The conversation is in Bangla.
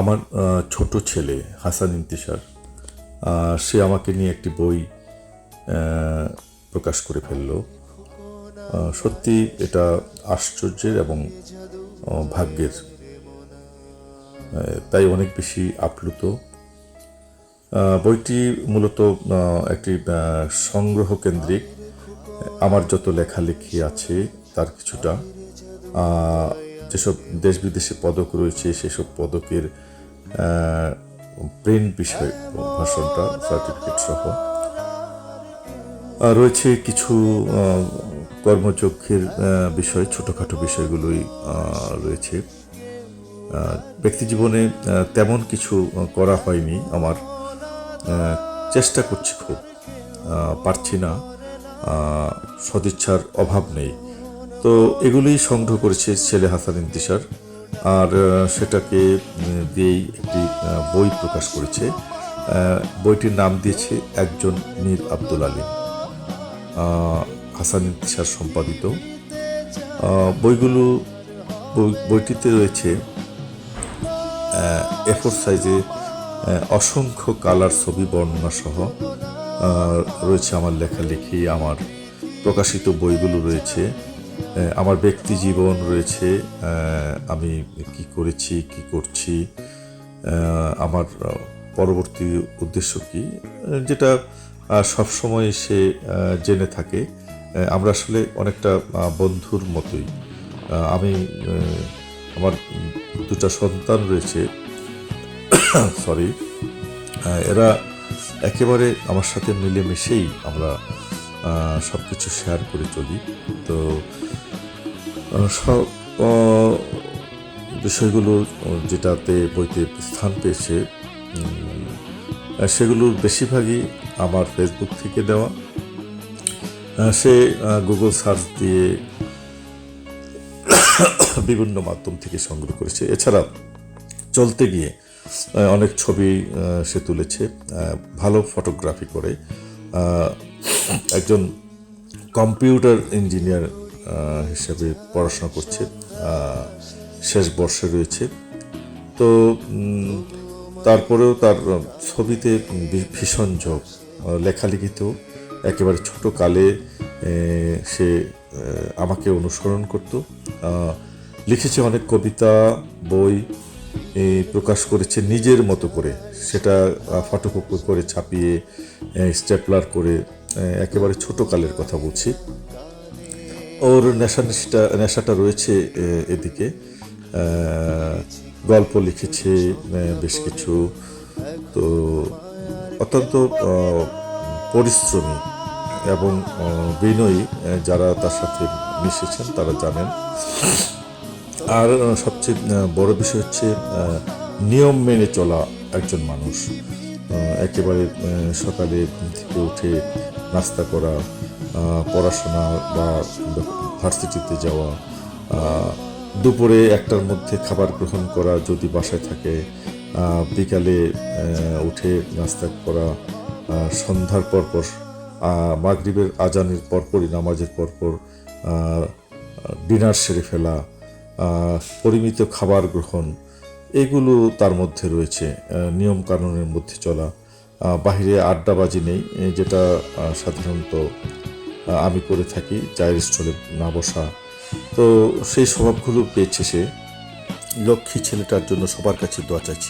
আমার ছোট ছেলে হাসান ইন্তিশার সে আমাকে নিয়ে একটি বই প্রকাশ করে ফেলল। সত্যি এটা আশ্চর্যের এবং ভাগ্যের। তাই অনেক বেশি আপ্লুত। বইটি মূলত একটি সংগ্রহ কেন্দ্রিক। আমার যত লেখালেখি আছে তার কিছুটা। যেসব দেশ বিদেশে পদক রয়েছে, সেসব পদকের প্রিন্ট বিষয় ভাষণটা সার্টিফিকেট সহ। রয়েছে কিছু কর্মচক্ষের বিষয়, ছোটোখাটো বিষয়গুলোই রয়েছে। ব্যক্তি জীবনে তেমন কিছু করা হয়নি আমার। চেষ্টা করছি খুব। পারছি না। সদিচ্ছার অভাব নেই। তো এগুলোই সংগ্রহ করেছে ছেলে হাসান ইন্তিসার। আর সেটাকে দিয়েই একটি বই প্রকাশ করেছে। বইটির নাম দিয়েছে একজন মীর আব্দুল আলিম। হাসান ইন্তিসার সম্পাদিত। বইগুলো, বই- বইটিতে রয়েছে এফোর সাইজে অসংখ্য কালার ছবি বর্ণনা সহ রয়েছে আমার লেখালেখি, আমার প্রকাশিত বইগুলো রয়েছে। আমার ব্যক্তি জীবন রয়েছে আমি কি করেছি, কি করছি আমার পরবর্তী উদ্দেশ্য কি? যেটা সবসময় সে জেনে থাকে। আমরা আসলে অনেকটা বন্ধুর মতোই। আমি আমার দুটা সন্তান রয়েছে। সরি এরা একেবারে আমার সাথে মিলেমিশেই আমরা সব কিছু শেয়ার করে চলি। তো সব বিষয়গুলো যেটাতে বইতে স্থান পেয়েছে সেগুলোর বেশিরভাগই আমার ফেসবুক থেকে দেওয়া। সে গুগল সার্চ দিয়ে বিভিন্ন মাধ্যম থেকে সংগ্রহ করেছে। এছাড়া চলতে গিয়ে অনেক ছবি সে তুলেছে। ভালো ফটোগ্রাফি করে। একজন কম্পিউটার ইঞ্জিনিয়ার হিসেবে পড়াশোনা করছে শেষ বর্ষে রয়েছে। তো তারপরেও তার ছবিতে ভীষণ ঝোঁক লেখালেখিতেও একেবারে ছোট কালে সে আমাকে অনুসরণ করত। লিখেছে অনেক কবিতা, বই প্রকাশ করেছে নিজের মতো করে। সেটা ফটোকপি করে ছাপিয়ে স্টেপলার করে একেবারে ছোট কালের কথা বলছি। ওর নেশা নেশাটা রয়েছে এদিকে। গল্প লিখেছে বেশ কিছু। তো অত্যন্ত পরিশ্রমী এবং বিনয়ী যারা তার সাথে মিশেছেন, তারা জানেন। আর সবচেয়ে বড় বিষয় হচ্ছে নিয়ম মেনে চলা একজন মানুষ। একেবারে সকালে থেকে উঠে নাস্তা করা পড়াশোনা বা ভার্সিটিতে যাওয়া দুপুরে একটার মধ্যে খাবার গ্রহণ করা যদি বাসায় থাকে বিকালে উঠে নাস্তা করা সন্ধ্যার পরপর মাগরিবের আজানের পরপরই নামাজের পরপর ডিনার সেরে ফেলা পরিমিত খাবার গ্রহণ, এগুলো তার মধ্যে রয়েছে নিয়ম কানুনের মধ্যে চলা। বাহিরে আড্ডাবাজি নেই যেটা সাধারণত আমি করে থাকি, চায়ের স্টলে না বসা। তো সেই স্বভাবগুলো পেয়েছে সে। লক্ষ্মী ছেলেটার জন্য সবার কাছে দোয়া চাইছি।